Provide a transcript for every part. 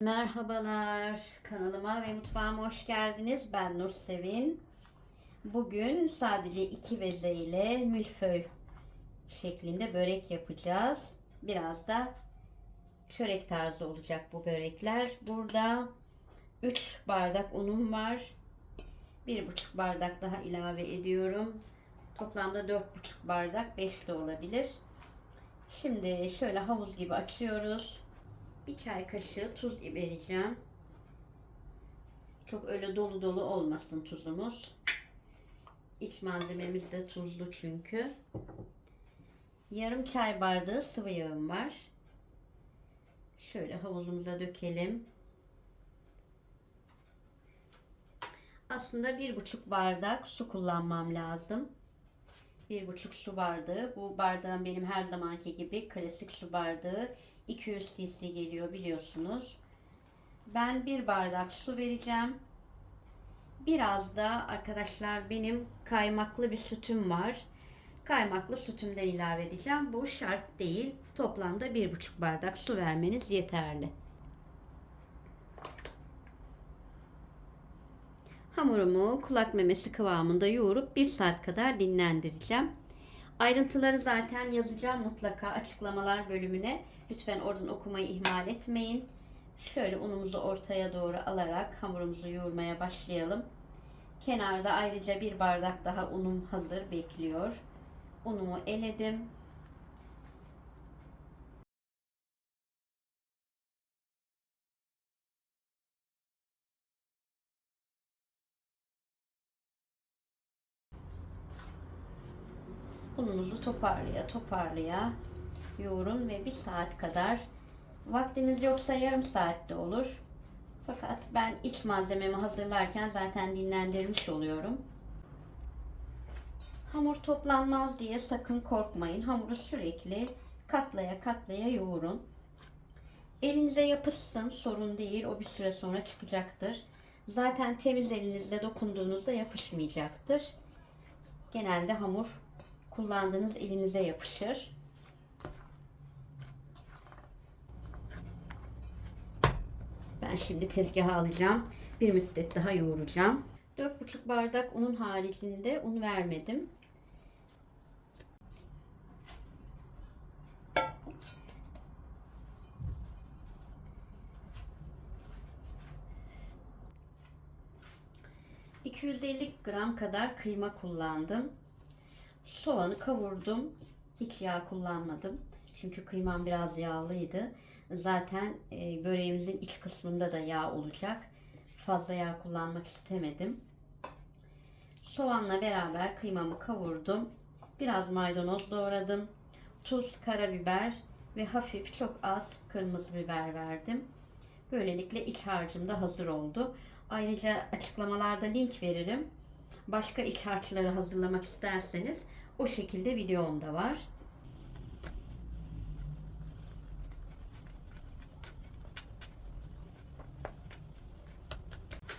Merhabalar, kanalıma ve mutfağıma hoş geldiniz. Ben Nur Sevin. Bugün sadece iki beze ile milföy şeklinde börek yapacağız. Biraz da çörek tarzı olacak bu börekler. Burada 3 bardak unum var. 1,5 bardak daha ilave ediyorum. Toplamda 4,5 bardak 5 de olabilir. Şimdi şöyle havuz gibi açıyoruz. Bir çay kaşığı tuz vereceğim. Çok öyle dolu dolu olmasın tuzumuz. İç malzememiz de tuzlu çünkü. Yarım çay bardağı sıvı yağım var. Şöyle havuzumuza dökelim. Aslında bir buçuk bardak su kullanmam lazım. Bir buçuk su bardağı. Bu bardağım benim her zamanki gibi klasik su bardağı. 200 cc geliyor biliyorsunuz. Ben bir bardak su vereceğim. Biraz da arkadaşlar benim kaymaklı bir sütüm var. Kaymaklı sütümden ilave edeceğim. Bu şart değil. Toplamda bir buçuk bardak su vermeniz yeterli. Hamurumu kulak memesi kıvamında yoğurup bir saat kadar dinlendireceğim. Ayrıntıları zaten yazacağım mutlaka açıklamalar bölümüne. Lütfen oradan okumayı ihmal etmeyin. Şöyle unumuzu ortaya doğru alarak hamurumuzu yoğurmaya başlayalım. Kenarda ayrıca bir bardak daha unum hazır bekliyor. Unumu eledim. Ununuzu toparlaya toparlaya yoğurun ve bir saat kadar vaktiniz yoksa yarım saatte olur. Fakat ben iç malzememi hazırlarken zaten dinlendirmiş oluyorum. Hamur toplanmaz diye sakın korkmayın. Hamuru sürekli katlaya katlaya yoğurun. Elinize yapışsın sorun değil. O bir süre sonra çıkacaktır. Zaten temiz elinizle dokunduğunuzda yapışmayacaktır. Genelde hamur kullandığınız elinize yapışır. Ben şimdi tezgaha alacağım. Bir müddet daha yoğuracağım. 4,5 bardak unun haricinde un vermedim. ...250 gram kadar kıyma kullandım. Soğanı kavurdum. Hiç yağ kullanmadım. Çünkü kıymam biraz yağlıydı. Zaten e, böreğimizin iç kısmında da yağ olacak. Fazla yağ kullanmak istemedim. Soğanla beraber kıymamı kavurdum. Biraz maydanoz doğradım. Tuz, karabiber ve hafif çok az kırmızı biber verdim. Böylelikle iç harcım da hazır oldu. Ayrıca açıklamalarda link veririm. Başka iç harçları hazırlamak isterseniz o şekilde videomda var.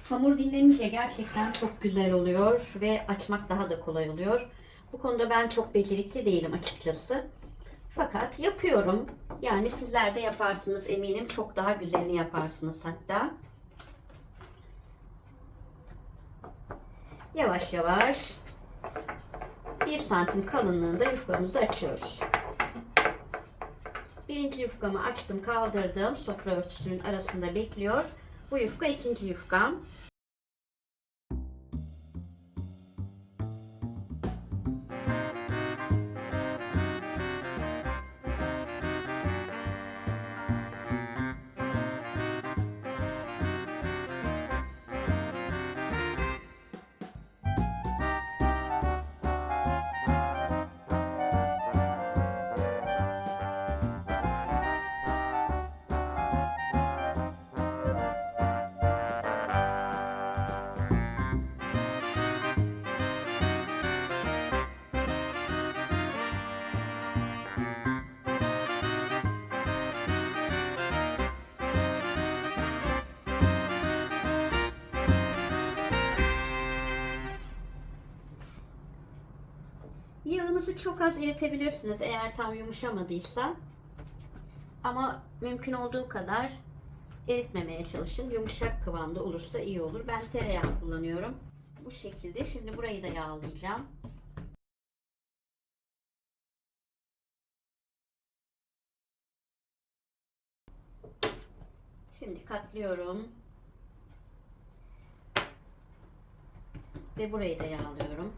Hamur dinlenince gerçekten çok güzel oluyor ve açmak daha da kolay oluyor. Bu konuda ben çok becerikli değilim açıkçası. Fakat yapıyorum. Yani sizler de yaparsınız eminim. Çok daha güzelini yaparsınız hatta. Yavaş yavaş 1 santim kalınlığında yufkamızı açıyoruz. Birinci yufkamı açtım kaldırdım. Sofra örtüsünün arasında bekliyor. Bu yufka ikinci yufkam. Yağınızı çok az eritebilirsiniz eğer tam yumuşamadıysa. Ama mümkün olduğu kadar eritmemeye çalışın. Yumuşak kıvamda olursa iyi olur. Ben tereyağı kullanıyorum. Bu şekilde. Şimdi burayı da yağlayacağım. Şimdi katlıyorum. Ve burayı da yağlıyorum.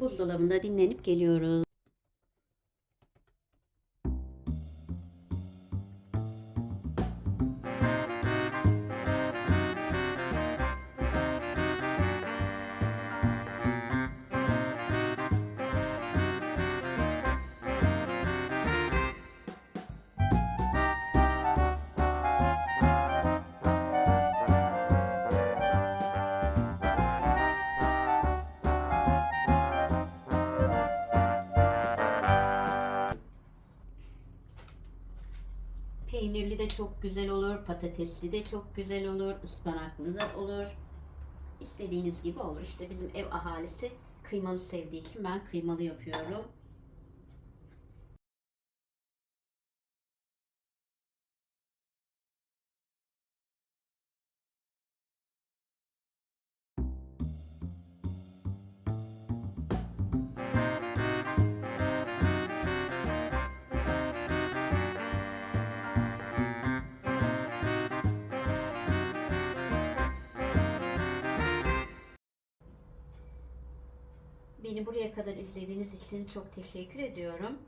Buzdolabında dinlenip geliyoruz. Peynirli de çok güzel olur, patatesli de çok güzel olur, ıspanaklı da olur. İstediğiniz gibi olur. İşte bizim ev ahalisi kıymalı sevdiği için ben kıymalı yapıyorum. Beni buraya kadar izlediğiniz için çok teşekkür ediyorum.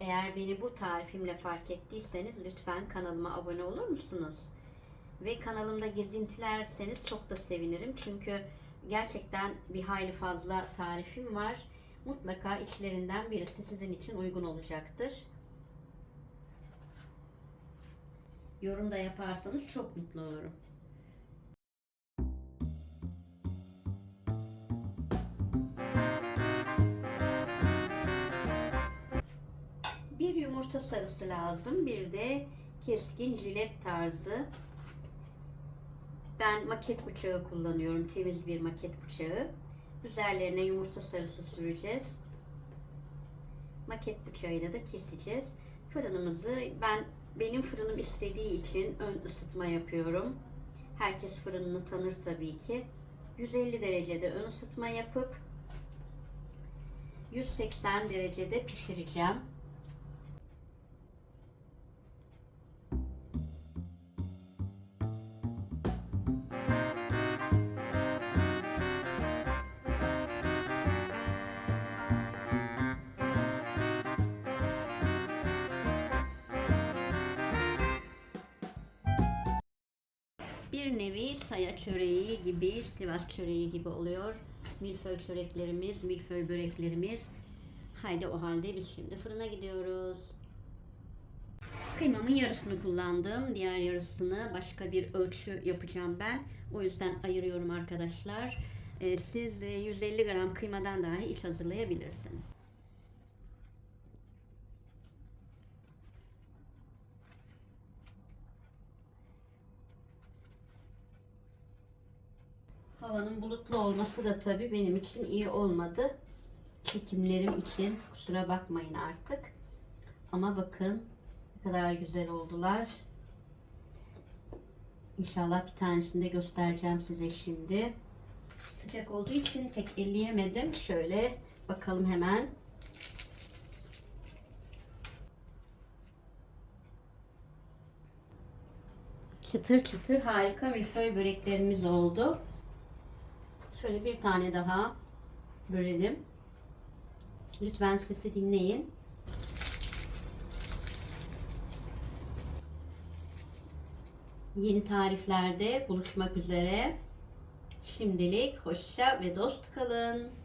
Eğer beni bu tarifimle fark ettiyseniz lütfen kanalıma abone olur musunuz? Ve kanalımda gezintilerseniz çok da sevinirim. Çünkü gerçekten bir hayli fazla tarifim var. Mutlaka içlerinden birisi sizin için uygun olacaktır. Yorum da yaparsanız çok mutlu olurum. Bir yumurta sarısı lazım. Bir de keskin jilet tarzı. Ben maket bıçağı kullanıyorum. Temiz bir maket bıçağı. Üzerlerine yumurta sarısı süreceğiz. Maket bıçağıyla da keseceğiz. Fırınımızı ben benim fırınım istediği için ön ısıtma yapıyorum. Herkes fırınını tanır tabii ki. 150 derecede ön ısıtma yapıp 180 derecede pişireceğim. Bir nevi saya çöreği gibi, Sivas çöreği gibi oluyor. Milföy çöreklerimiz, milföy böreklerimiz. Haydi o halde biz şimdi fırına gidiyoruz. Kıymamın yarısını kullandım. Diğer yarısını başka bir ölçü yapacağım ben. O yüzden ayırıyorum arkadaşlar. Ee, Siz e, 150 gram kıymadan dahi iç hazırlayabilirsiniz. Havanın bulutlu olması da tabii benim için iyi olmadı. Çekimlerim için kusura bakmayın artık. Ama bakın ne kadar güzel oldular. İnşallah bir tanesini de göstereceğim size şimdi. Sıcak olduğu için pek elleyemedim. Şöyle bakalım hemen. Çıtır çıtır harika milföy böreklerimiz oldu. Şöyle bir tane daha bölelim. Lütfen sesi dinleyin. Yeni tariflerde buluşmak üzere. Şimdilik hoşça ve dost kalın.